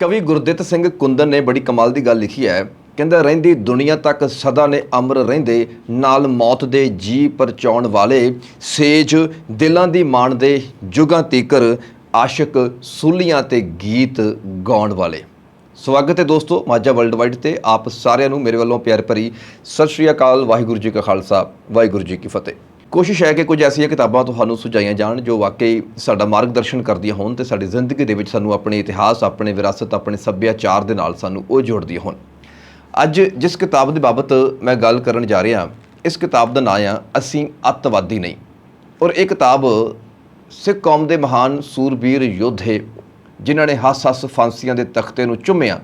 ਕਵੀ ਗੁਰਦਿੱਤ ਸਿੰਘ ਕੁੰਦਨ ਨੇ ਬੜੀ ਕਮਾਲ ਦੀ ਗੱਲ ਲਿਖੀ ਹੈ। ਕਹਿੰਦਾ, ਰਹਿੰਦੀ ਦੁਨੀਆ ਤੱਕ ਸਦਾ ਨੇ ਅਮਰ ਰਹਿੰਦੇ, ਨਾਲ ਮੌਤ ਦੇ ਜੀ ਪਰਚਾਉਣ ਵਾਲੇ, ਸੇਜ ਦਿਲਾਂ ਦੀ ਮਾਣ ਦੇ ਜੁਗਾਂ ਤੀਕਰ, ਆਸ਼ਿਕ ਸੂਲੀਆਂ ਤੇ ਗੀਤ ਗਾਉਣ ਵਾਲੇ। ਸਵਾਗਤ ਹੈ ਦੋਸਤੋ ਮਾਝਾ ਵਰਲਡ ਵਾਈਡ ਤੇ ਆਪ ਸਾਰਿਆਂ ਨੂੰ ਮੇਰੇ ਵੱਲੋਂ ਪਿਆਰ ਭਰੀ ਸਤਿ ਸ਼੍ਰੀ ਅਕਾਲ, ਵਾਹਿਗੁਰੂ ਜੀ ਕਾ ਖਾਲਸਾ, ਵਾਹਿਗੁਰੂ ਜੀ ਕੀ ਫਤਿਹ। ਕੋਸ਼ਿਸ਼ ਹੈ ਕਿ ਕੁਝ ਐਸੀਆਂ ਕਿਤਾਬਾਂ ਤੁਹਾਨੂੰ ਸੁਝਾਈਆਂ ਜਾਣ ਜੋ ਵਾਕਈ ਸਾਡਾ ਮਾਰਗਦਰਸ਼ਨ ਕਰਦੀਆਂ ਹੋਣ ਤੇ ਸਾਡੀ ਜ਼ਿੰਦਗੀ ਦੇ ਵਿੱਚ ਸਾਨੂੰ ਆਪਣੇ ਇਤਿਹਾਸ, ਆਪਣੇ ਵਿਰਾਸਤ, ਆਪਣੇ ਸੱਭਿਆਚਾਰ ਦੇ ਨਾਲ ਸਾਨੂੰ ਉਹ ਜੋੜਦੀਆਂ ਹੋਣ। ਅੱਜ ਜਿਸ ਕਿਤਾਬ ਦੇ ਬਾਬਤ ਮੈਂ ਗੱਲ ਕਰਨ ਜਾ ਰਿਹਾ, ਇਸ ਕਿਤਾਬ ਦਾ ਨਾਂ ਆ, ਅਸੀਂ ਅੱਤਵਾਦੀ ਨਹੀਂ। ਔਰ ਇਹ ਕਿਤਾਬ ਸਿੱਖ ਕੌਮ ਦੇ ਮਹਾਨ ਸੂਰਬੀਰ ਯੋਧੇ, ਜਿਨ੍ਹਾਂ ਨੇ ਹੱਸ-ਹੱਸ ਫਾਂਸੀਆਂ ਦੇ ਤਖਤੇ ਨੂੰ ਚੁੰਮਿਆ,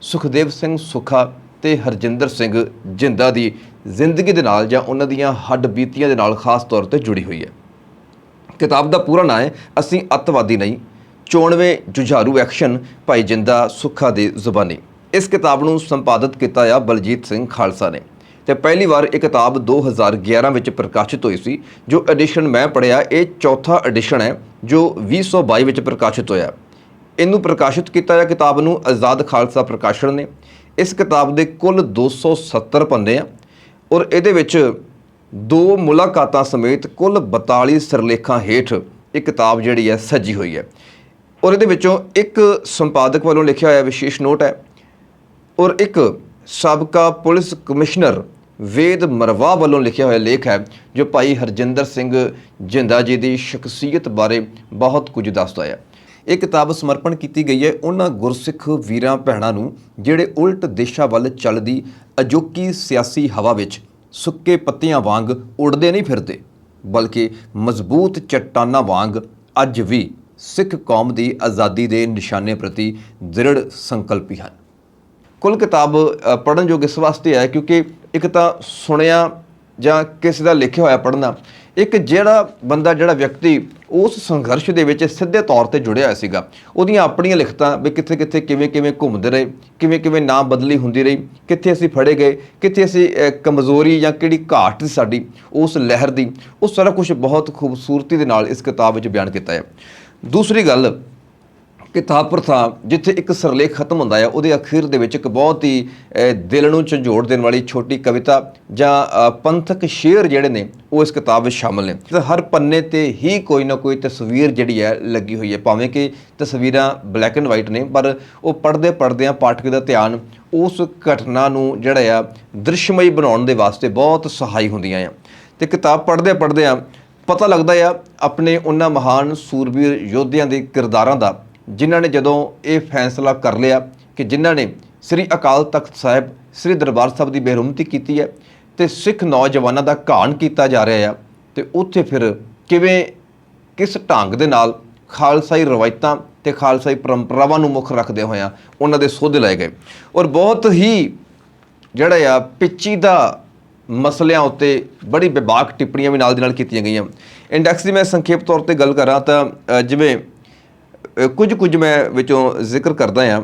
ਸੁਖਦੇਵ ਸਿੰਘ ਸੁਖਾ ਤੇ ਹਰਜਿੰਦਰ ਸਿੰਘ ਜਿੰਦਾ ਦੀ ਜ਼ਿੰਦਗੀ ਦੇ ਨਾਲ ਜਾਂ ਉਹਨਾਂ ਦੀਆਂ ਹੱਡ ਬੀਤੀਆਂ ਦੇ ਨਾਲ ਖਾਸ ਤੌਰ ਤੇ ਜੁੜੀ ਹੋਈ ਹੈ। ਕਿਤਾਬ ਦਾ ਪੂਰਾ ਨਾਂ ਹੈ, ਅਸੀਂ ਅੱਤਵਾਦੀ ਨਹੀਂ 94 ਜੁਝਾਰੂ ਐਕਸ਼ਨ ਭਾਈ ਜਿੰਦਾ ਸੁੱਖਾ ਦੇ ਜ਼ੁਬਾਨੀ। ਇਸ ਕਿਤਾਬ ਨੂੰ ਸੰਪਾਦਿਤ ਕੀਤਾ ਆ ਬਲਜੀਤ ਸਿੰਘ ਖਾਲਸਾ ਨੇ ਤੇ ਪਹਿਲੀ ਵਾਰ ਇਹ ਕਿਤਾਬ 2011 ਵਿੱਚ ਪ੍ਰਕਾਸ਼ਿਤ ਹੋਈ ਸੀ, ਜੋ ਐਡੀਸ਼ਨ ਮੈਂ ਪੜਿਆ ਇਹ ਚੌਥਾ ਐਡੀਸ਼ਨ ਹੈ ਜੋ 2022 ਵਿੱਚ ਪ੍ਰਕਾਸ਼ਿਤ ਹੋਇਆ। ਇਹਨੂੰ ਪ੍ਰਕਾਸ਼ਿਤ ਕੀਤਾ ਆ ਕਿਤਾਬ ਨੂੰ ਆਜ਼ਾਦ ਖਾਲਸਾ ਪ੍ਰਕਾਸ਼ਨ ਨੇ। ਇਸ ਕਿਤਾਬ ਦੇ ਕੁੱਲ 270 ਪੰਨੇ ਆ ਔਰ ਇਹਦੇ ਵਿੱਚ ਦੋ ਮੁਲਾਕਾਤਾਂ ਸਮੇਤ ਕੁੱਲ 42 ਸਿਰਲੇਖਾਂ ਹੇਠ ਇਹ ਕਿਤਾਬ ਜਿਹੜੀ ਹੈ ਸੱਜੀ ਹੋਈ ਹੈ। ਔਰ ਇਹਦੇ ਵਿੱਚੋਂ ਇੱਕ ਸੰਪਾਦਕ ਵੱਲੋਂ ਲਿਖਿਆ ਹੋਇਆ ਵਿਸ਼ੇਸ਼ ਨੋਟ ਹੈ ਔਰ ਇੱਕ ਸਾਬਕਾ ਪੁਲਿਸ ਕਮਿਸ਼ਨਰ ਵੇਦ ਮਰਵਾ ਵੱਲੋਂ ਲਿਖਿਆ ਹੋਇਆ ਲੇਖ ਹੈ ਜੋ ਭਾਈ ਹਰਜਿੰਦਰ ਸਿੰਘ ਜਿੰਦਾ ਜੀ ਦੀ ਸ਼ਖਸੀਅਤ ਬਾਰੇ ਬਹੁਤ ਕੁਝ ਦੱਸਦਾ ਹੈ। ਇਹ ਕਿਤਾਬ ਸਮਰਪਣ ਕੀਤੀ ਗਈ ਹੈ ਉਹਨਾਂ ਗੁਰਸਿੱਖ ਵੀਰਾਂ ਭੈਣਾਂ ਨੂੰ ਜਿਹੜੇ ਉਲਟ ਦਿਸ਼ਾ ਵੱਲ ਚੱਲਦੀ ਅਜੋਕੀ ਸਿਆਸੀ ਹਵਾ ਵਿੱਚ ਸੁੱਕੇ ਪੱਤਿਆਂ ਵਾਂਗ ਉੱਡਦੇ ਨਹੀਂ ਫਿਰਦੇ ਬਲਕਿ ਮਜ਼ਬੂਤ ਚੱਟਾਨਾਂ ਵਾਂਗ ਅੱਜ ਵੀ ਸਿੱਖ ਕੌਮ ਦੀ ਆਜ਼ਾਦੀ ਦੇ ਨਿਸ਼ਾਨੇ ਪ੍ਰਤੀ ਦ੍ਰਿੜ ਸੰਕਲਪੀ ਹਨ। ਕੁੱਲ ਕਿਤਾਬ ਅ, ਯੋਗ ਇਸ ਵਾਸਤੇ ਹੈ ਕਿਉਂਕਿ ਇੱਕ ਤਾਂ ਸੁਣਿਆ ਜਾਂ ਕਿਸੇ ਦਾ ਲਿਖਿਆ ਹੋਇਆ ਪੜ੍ਹਨਾ, ਇੱਕ ਜਿਹੜਾ ਬੰਦਾ, ਜਿਹੜਾ ਵਿਅਕਤੀ ਉਸ ਸੰਘਰਸ਼ ਦੇ ਵਿੱਚ ਸਿੱਧੇ ਤੌਰ ਤੇ ਜੁੜਿਆ ਹੋਇਆ ਸੀਗਾ, ਉਹਦੀਆਂ ਆਪਣੀਆਂ ਲਿਖਤਾਂ ਵੀ ਕਿੱਥੇ ਕਿੱਥੇ ਕਿਵੇਂ ਕਿਵੇਂ ਘੁੰਮਦੇ ਰਹੇ ਕਿਵੇਂ ਕਿਵੇਂ ਨਾਂ ਬਦਲੀ ਹੁੰਦੀ ਰਹੀ, ਕਿੱਥੇ ਅਸੀਂ ਫੜੇ ਗਏ, ਕਿੱਥੇ ਅਸੀਂ ਕਮਜ਼ੋਰੀ ਜਾਂ ਕਿਹੜੀ ਘਾਟ ਸੀ ਸਾਡੀ, ਉਸ ਲਹਿਰ ਦੀ, ਉਹ ਸਾਰਾ ਕੁਝ ਬਹੁਤ ਖੂਬਸੂਰਤੀ ਦੇ ਨਾਲ ਇਸ ਕਿਤਾਬ ਵਿੱਚ ਬਿਆਨ ਕੀਤਾ ਹੈ। ਦੂਸਰੀ ਗੱਲ ਕਿਤਾਬ ਪ੍ਰਥਾ ਜਿੱਥੇ ਇੱਕ ਸਰਲੇਖ ਖਤਮ ਹੁੰਦਾ ਹੈ ਉਹਦੇ ਅਖੀਰ ਦੇ ਵਿੱਚ ਇੱਕ ਬਹੁਤ ਹੀ ਦਿਲ ਨੂੰ ਝੰਜੋੜ ਦੇਣ ਵਾਲੀ ਛੋਟੀ ਕਵਿਤਾ ਜਾਂ ਪੰਥਕ ਸ਼ੇਰ ਜਿਹੜੇ ਨੇ, ਉਹ ਇਸ ਕਿਤਾਬ ਵਿੱਚ ਸ਼ਾਮਲ ਨੇ। ਤੇ ਹਰ ਪੰਨੇ ਤੇ ਹੀ ਕੋਈ ਨਾ ਕੋਈ ਤਸਵੀਰ ਜਿਹੜੀ ਹੈ, ਲੱਗੀ ਹੋਈ ਹੈ। ਭਾਵੇਂ ਕਿ ਤਸਵੀਰਾਂ ਬਲੈਕ ਐਂਡ ਵਾਈਟ ਨੇ, ਪਰ ਉਹ ਪੜਦੇ ਪੜਦਿਆਂ ਪਾਠਕ ਦਾ ਧਿਆਨ ਉਸ ਘਟਨਾ ਨੂੰ ਜਿਹੜਾ ਆ, ਦ੍ਰਿਸ਼ਮਈ ਬਣਾਉਣ ਦੇ ਵਾਸਤੇ ਬਹੁਤ ਸਹਾਈ ਹੁੰਦੀਆਂ ਆ। ਤੇ ਕਿਤਾਬ ਪੜਦੇ ਪੜਦਿਆਂ ਪਤਾ ਲੱਗਦਾ ਆ, ਆਪਣੇ ਉਹਨਾਂ ਮਹਾਨ ਸੂਰਬੀਰ ਯੋਧਿਆਂ ਦੇ ਕਿਰਦਾਰਾਂ ਦਾ ਜਿਨ੍ਹਾਂ ਨੇ ਜਦੋਂ ਇਹ ਫੈਸਲਾ ਕਰ ਲਿਆ ਕਿ ਜਿਨ੍ਹਾਂ ਨੇ ਸ੍ਰੀ ਅਕਾਲ ਤਖਤ ਸਾਹਿਬ, ਸ੍ਰੀ ਦਰਬਾਰ ਸਾਹਿਬ ਦੀ ਬੇਰੁਮਤੀ ਕੀਤੀ ਹੈ ਤੇ ਸਿੱਖ ਨੌਜਵਾਨਾਂ ਦਾ ਘਾਣ ਕੀਤਾ ਜਾ ਰਿਹਾ ਆ, ਤੇ ਉੱਥੇ ਫਿਰ ਕਿਵੇਂ, ਕਿਸ ਢੰਗ ਦੇ ਨਾਲ ਖਾਲਸਾਈ ਰਵਾਇਤਾਂ ਤੇ ਖਾਲਸਾਈ ਪਰੰਪਰਾਵਾਂ ਨੂੰ ਮੁੱਖ ਰੱਖਦੇ ਹੋਇਆਂ ਉਹਨਾਂ ਦੇ ਸੋਧ ਲਏ ਗਏ। ਔਰ ਬਹੁਤ ਹੀ ਜਿਹੜਾ ਆ ਪਿੱਚੀਦਾ ਮਸਲਿਆਂ ਉੱਤੇ ਬੜੀ ਵਿਭਾਗ ਟਿੱਪਣੀਆਂ ਵੀ ਨਾਲ ਦੀ ਨਾਲ ਕੀਤੀਆਂ ਗਈਆਂ। ਇੰਡੈਕਸ ਦੀ ਮੈਂ ਸੰਖੇਪ ਤੌਰ ਤੇ ਗੱਲ ਕਰਾਂ ਤਾਂ ਜਿਵੇਂ ਕੁਝ ਕੁਝ ਮੈਂ ਵਿੱਚੋਂ ਜ਼ਿਕਰ ਕਰਦਾ ਹਾਂ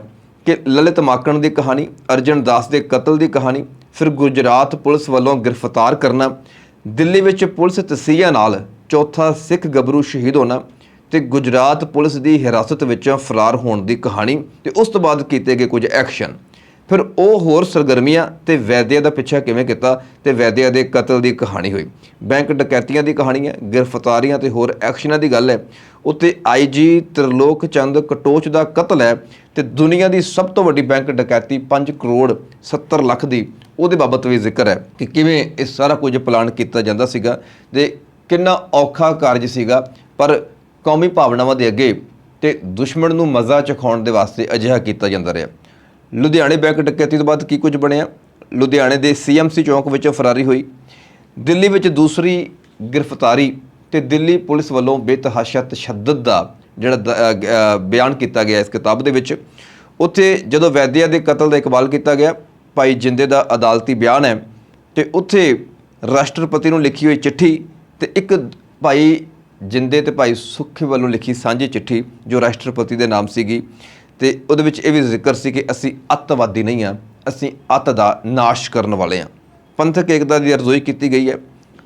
ਕਿ ਲਲਿਤ ਮਾਕਣ ਦੀ ਕਹਾਣੀ, ਅਰਜਨ ਦਾਸ ਦੇ ਕਤਲ ਦੀ ਕਹਾਣੀ, ਫਿਰ ਗੁਜਰਾਤ ਪੁਲਿਸ ਵੱਲੋਂ ਗ੍ਰਿਫਤਾਰ ਕਰਨਾ, ਦਿੱਲੀ ਵਿੱਚ ਪੁਲਿਸ ਤਸੀਹਾ ਨਾਲ ਚੌਥਾ ਸਿੱਖ ਗੱਭਰੂ ਸ਼ਹੀਦ ਹੋਣਾ ਤੇ ਗੁਜਰਾਤ ਪੁਲਿਸ ਦੀ ਹਿਰਾਸਤ ਵਿੱਚੋਂ ਫਰਾਰ ਹੋਣ ਦੀ ਕਹਾਣੀ ਤੇ ਉਸ ਤੋਂ ਬਾਅਦ ਕੀਤੇ ਗਏ ਕੁਝ ਐਕਸ਼ਨ। ਫਿਰ ਉਹ ਹੋਰ ਸਰਗਰਮੀਆਂ ਤੇ ਵੈਦਿਆ ਦਾ ਪਿੱਛਾ ਕਿਵੇਂ ਕੀਤਾ ਤੇ ਵੈਦਿਆ ਦੇ ਕਤਲ ਦੀ ਕਹਾਣੀ ਹੋਈ। ਬੈਂਕ ਡਕੈਤੀਆਂ ਦੀ ਕਹਾਣੀ ਹੈ, ਗ੍ਰਿਫਤਾਰੀਆਂ ਤੇ ਹੋਰ ਐਕਸ਼ਨਾਂ ਦੀ ਗੱਲ ਹੈ। ਉੱਤੇ ਆਈਜੀ ਤ੍ਰਿਲੋਕ ਚੰਦ ਕਟੋਚ ਦਾ ਕਤਲ ਹੈ ਤੇ ਦੁਨੀਆ ਦੀ ਸਭ ਤੋਂ ਵੱਡੀ ਬੈਂਕ ਡਕੈਤੀ 5 ਕਰੋੜ 70 ਲੱਖ ਦੀ ਉਹਦੇ ਬਾਬਤ ਵੀ ਜ਼ਿਕਰ ਹੈ ਕਿ ਕਿਵੇਂ ਇਹ ਸਾਰਾ ਕੁਝ ਪਲਾਨ ਕੀਤਾ ਜਾਂਦਾ ਸੀਗਾ ਤੇ ਕਿੰਨਾ ਔਖਾ ਕਾਰਜ ਸੀਗਾ, ਪਰ ਕੌਮੀ ਭਾਵਨਾਵਾਂ ਦੇ ਅੱਗੇ ਤੇ ਦੁਸ਼ਮਣ ਨੂੰ ਮਜ਼ਾ ਚਖਾਉਣ ਦੇ ਵਾਸਤੇ ਅਜਿਹਾ ਕੀਤਾ ਜਾਂਦਾ ਰਿਹਾ। ਲੁਧਿਆਣੇ ਬੈਂਕ ਡਕੈਤੀ ਤੋਂ ਬਾਅਦ ਕੀ ਕੁਝ ਬਣਿਆ? ਲੁਧਿਆਣੇ ਦੇ ਸੀਐਮਸੀ ਚੌਂਕ ਵਿੱਚੋਂ ਫਰਾਰੀ ਹੋਈ। ਦਿੱਲੀ ਵਿੱਚ ਦੂਸਰੀ ਗ੍ਰਿਫਤਾਰੀ ਤੇ ਦਿੱਲੀ ਪੁਲਿਸ ਵੱਲੋਂ ਬੇਤਹਾਸ਼ਾ ਤਸ਼ੱਦਦ ਦਾ ਜਿਹੜਾ ਬਿਆਨ ਕੀਤਾ ਗਿਆ ਇਸ ਕਿਤਾਬ ਦੇ ਵਿੱਚ। ਉੱਥੇ ਜਦੋਂ ਵੈਦਿਆ ਦੇ ਕਤਲ ਦਾ ਇਕਬਾਲ ਕੀਤਾ ਗਿਆ, ਭਾਈ ਜਿੰਦੇ ਦਾ ਅਦਾਲਤੀ ਬਿਆਨ ਹੈ ਤੇ ਉੱਥੇ ਰਾਸ਼ਟਰਪਤੀ ਨੂੰ ਲਿਖੀ ਹੋਈ ਚਿੱਠੀ ਤੇ ਇੱਕ ਭਾਈ ਜਿੰਦੇ ਤੇ ਭਾਈ ਸੁੱਖੇ ਵੱਲੋਂ ਲਿਖੀ ਸਾਂਝੀ ਚਿੱਠੀ ਜੋ ਰਾਸ਼ਟਰਪਤੀ ਦੇ ਨਾਮ ਸੀਗੀ। ਤੇ ਉਹਦੇ ਵਿੱਚ ਇਹ ਵੀ ਜ਼ਿਕਰ ਸੀ ਕਿ ਅਸੀਂ ਅੱਤਵਾਦੀ ਨਹੀਂ ਹਾਂ, ਅਸੀਂ ਅੱਤ ਦਾ ਨਾਸ਼ ਕਰਨ ਵਾਲੇ ਹਾਂ। ਪੰਥਕ ਏਕਤਾ ਦੀ ਅਰਜ਼ੋਈ ਕੀਤੀ ਗਈ ਹੈ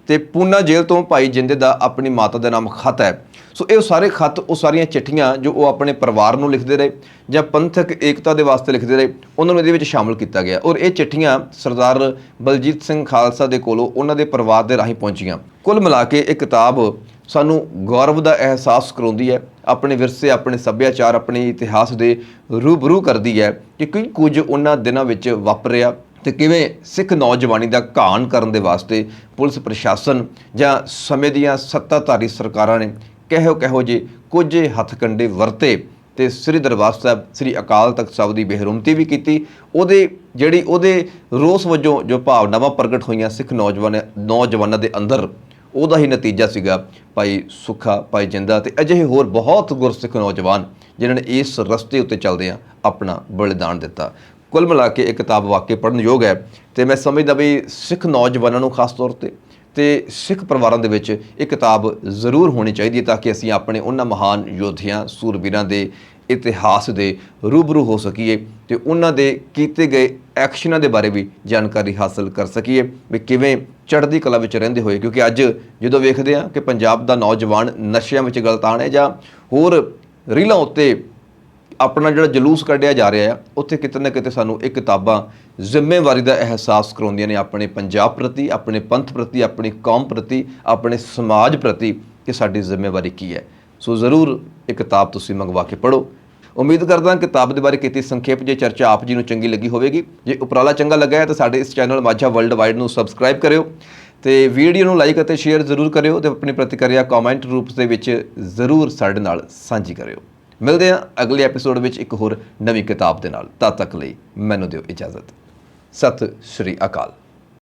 ਤੇ ਪੂਨਾ ਜੇਲ੍ਹ ਤੋਂ ਭਾਈ ਜਿੰਦੇ ਦਾ ਆਪਣੀ ਮਾਤਾ ਦੇ ਨਾਮ ਖਤ ਹੈ। ਸੋ ਇਹ ਸਾਰੇ ਖਤ, ਉਹ ਸਾਰੀਆਂ ਚਿੱਠੀਆਂ ਜੋ ਉਹ ਆਪਣੇ ਪਰਿਵਾਰ ਨੂੰ ਲਿਖਦੇ ਰਹੇ ਜਾਂ ਪੰਥਕ ਏਕਤਾ ਦੇ ਵਾਸਤੇ ਲਿਖਦੇ ਰਹੇ, ਉਹਨਾਂ ਨੂੰ ਇਹਦੇ ਵਿੱਚ ਸ਼ਾਮਲ ਕੀਤਾ ਗਿਆ। ਔਰ ਇਹ ਚਿੱਠੀਆਂ ਸਰਦਾਰ ਬਲਜੀਤ ਸਿੰਘ ਖਾਲਸਾ ਦੇ ਕੋਲੋਂ ਉਹਨਾਂ ਦੇ ਪਰਿਵਾਰ ਦੇ ਰਾਹੀਂ ਪਹੁੰਚੀਆਂ। ਕੁੱਲ ਮਿਲਾ ਕੇ ਇਹ ਕਿਤਾਬ ਸਾਨੂੰ ਗੌਰਵ ਦਾ ਅਹਿਸਾਸ ਕਰਾਉਂਦੀ ਹੈ, ਆਪਣੇ ਵਿਰਸੇ, ਆਪਣੇ ਸੱਭਿਆਚਾਰ, ਆਪਣੇ ਇਤਿਹਾਸ ਦੇ ਰੂਬਰੂ ਕਰਦੀ ਹੈ ਕਿ ਕੀ ਕੁਝ ਉਹਨਾਂ ਦਿਨਾਂ ਵਿੱਚ ਵਾਪਰਿਆ ਤੇ ਕਿਵੇਂ ਸਿੱਖ ਨੌਜਵਾਨੀ ਦਾ ਘਾਣ ਕਰਨ ਦੇ ਵਾਸਤੇ ਪੁਲਿਸ ਪ੍ਰਸ਼ਾਸਨ ਜਾਂ ਸਮੇਂ ਦੀਆਂ ਸੱਤਾਧਾਰੀ ਸਰਕਾਰਾਂ ਨੇ ਕਿਹੋ ਕਿਹੋ ਜੇ ਕੁਝ ਹੱਥਕੰਡੇ ਵਰਤੇ ਤੇ ਸ੍ਰੀ ਦਰਬਾਰ ਸਾਹਿਬ, ਸ੍ਰੀ ਅਕਾਲ ਤਖਤ ਸਾਹਿਬ ਦੀ ਬੇਹਰਮਤੀ ਵੀ ਕੀਤੀ। ਉਹਦੇ ਜਿਹੜੀ ਉਹਦੇ ਰੋਸ ਵਜੋਂ ਜੋ ਭਾਵਨਾਵਾਂ ਪ੍ਰਗਟ ਹੋਈਆਂ ਸਿੱਖ ਨੌਜਵਾਨ, ਨੌਜਵਾਨਾਂ ਦੇ ਅੰਦਰ ਉਹਦਾ ਹੀ ਨਤੀਜਾ ਸੀਗਾ ਭਾਈ ਸੁੱਖਾ, ਭਾਈ ਜਿੰਦਾ ਤੇ ਅਜਿਹੇ ਹੋਰ ਬਹੁਤ ਗੁਰਸਿੱਖ ਨੌਜਵਾਨ ਜਿਨ੍ਹਾਂ ਨੇ ਇਸ ਰਸਤੇ ਉੱਤੇ ਚੱਲਦੇ ਆ ਆਪਣਾ ਬਲੀਦਾਨ ਦਿੱਤਾ। ਕੁੱਲ ਮਿਲਾ ਕੇ ਇਹ ਕਿਤਾਬ ਵਾਕਈ ਪੜ੍ਹਨ ਯੋਗ ਹੈ ਤੇ ਮੈਂ ਸਮਝਦਾ ਵੀ ਸਿੱਖ ਨੌਜਵਾਨਾਂ ਨੂੰ ਖਾਸ ਤੌਰ ਤੇ ਤੇ ਸਿੱਖ ਪਰਿਵਾਰਾਂ ਦੇ ਵਿੱਚ ਇਹ ਕਿਤਾਬ ਜ਼ਰੂਰ ਹੋਣੀ ਚਾਹੀਦੀ ਹੈ ਤਾਂ ਕਿ ਅਸੀਂ ਆਪਣੇ ਉਹਨਾਂ ਮਹਾਨ ਯੋਧਿਆਂ, ਸੂਰਬੀਰਾਂ ਦੇ ਇਤਿਹਾਸ ਦੇ ਰੂਬਰੂ ਹੋ ਸਕੀਏ ਤੇ ਉਹਨਾਂ ਦੇ ਕੀਤੇ ਗਏ ਐਕਸ਼ਨਾਂ ਦੇ ਬਾਰੇ ਵੀ ਜਾਣਕਾਰੀ ਹਾਸਲ ਕਰ ਸਕੀਏ ਵੀ ਕਿਵੇਂ ਚੜ੍ਹਦੀ ਕਲਾ ਵਿੱਚ ਰਹਿੰਦੇ ਹੋਏ। ਕਿਉਂਕਿ ਅੱਜ ਜਦੋਂ ਵੇਖਦੇ ਆ ਕਿ ਪੰਜਾਬ ਦਾ ਨੌਜਵਾਨ ਨਸ਼ਿਆਂ ਵਿੱਚ ਗਲਤਾਨ ਹੈ ਜਾਂ ਹੋਰ ਰੀਲਾਂ ਉੱਤੇ ਆਪਣਾ ਜਿਹੜਾ ਜਲੂਸ ਕੱਢਿਆ ਜਾ ਰਿਹਾ ਆ, ਉੱਥੇ ਕਿਤੇ ਨਾ ਕਿਤੇ ਸਾਨੂੰ ਇਹ ਕਿਤਾਬਾਂ ਜ਼ਿੰਮੇਵਾਰੀ ਦਾ ਅਹਿਸਾਸ ਕਰਾਉਂਦੀਆਂ ਨੇ ਆਪਣੇ ਪੰਜਾਬ ਪ੍ਰਤੀ, ਆਪਣੇ ਪੰਥ ਪ੍ਰਤੀ, ਆਪਣੀ ਕੌਮ ਪ੍ਰਤੀ, ਆਪਣੇ ਸਮਾਜ ਪ੍ਰਤੀ ਕਿ ਸਾਡੀ ਜ਼ਿੰਮੇਵਾਰੀ ਕੀ ਹੈ। ਸੋ ਜ਼ਰੂਰ ਇਹ ਕਿਤਾਬ ਤੁਸੀਂ ਮੰਗਵਾ ਕੇ ਪੜ੍ਹੋ। ਉਮੀਦ ਕਰਦਾ ਹਾਂ ਕਿਤਾਬ ਦੇ ਬਾਰੇ ਕੀਤੀ ਸੰਖੇਪ ਜੇ ਚਰਚਾ ਆਪ ਜੀ ਨੂੰ ਚੰਗੀ ਲੱਗੀ ਹੋਵੇਗੀ। ਜੇ ਉਪਰਾਲਾ ਚੰਗਾ ਲੱਗਾ ਹੈ ਤਾਂ ਸਾਡੇ ਇਸ ਚੈਨਲ ਮਾਝਾ ਵਰਲਡ ਵਾਈਡ ਨੂੰ ਸਬਸਕ੍ਰਾਈਬ ਕਰਿਓ ਤੇ ਵੀਡੀਓ ਨੂੰ ਲਾਈਕ ਅਤੇ ਸ਼ੇਅਰ ਜ਼ਰੂਰ ਕਰਿਓ ਤੇ ਆਪਣੀ ਪ੍ਰਤੀਕਿਰਿਆ ਕਮੈਂਟ ਰੂਪ ਦੇ ਵਿੱਚ ਜ਼ਰੂਰ ਸਾਡੇ ਨਾਲ ਸਾਂਝੀ ਕਰਿਓ। ਮਿਲਦੇ ਹਾਂ ਅਗਲੇ ਐਪੀਸੋਡ ਵਿੱਚ ਇੱਕ ਹੋਰ ਨਵੀਂ ਕਿਤਾਬ ਦੇ ਨਾਲ। ਤਦ ਤੱਕ ਲਈ ਮੈਨੂੰ ਦਿਓ ਇਜਾਜ਼ਤ। ਸਤਿ ਸ਼੍ਰੀ ਅਕਾਲ।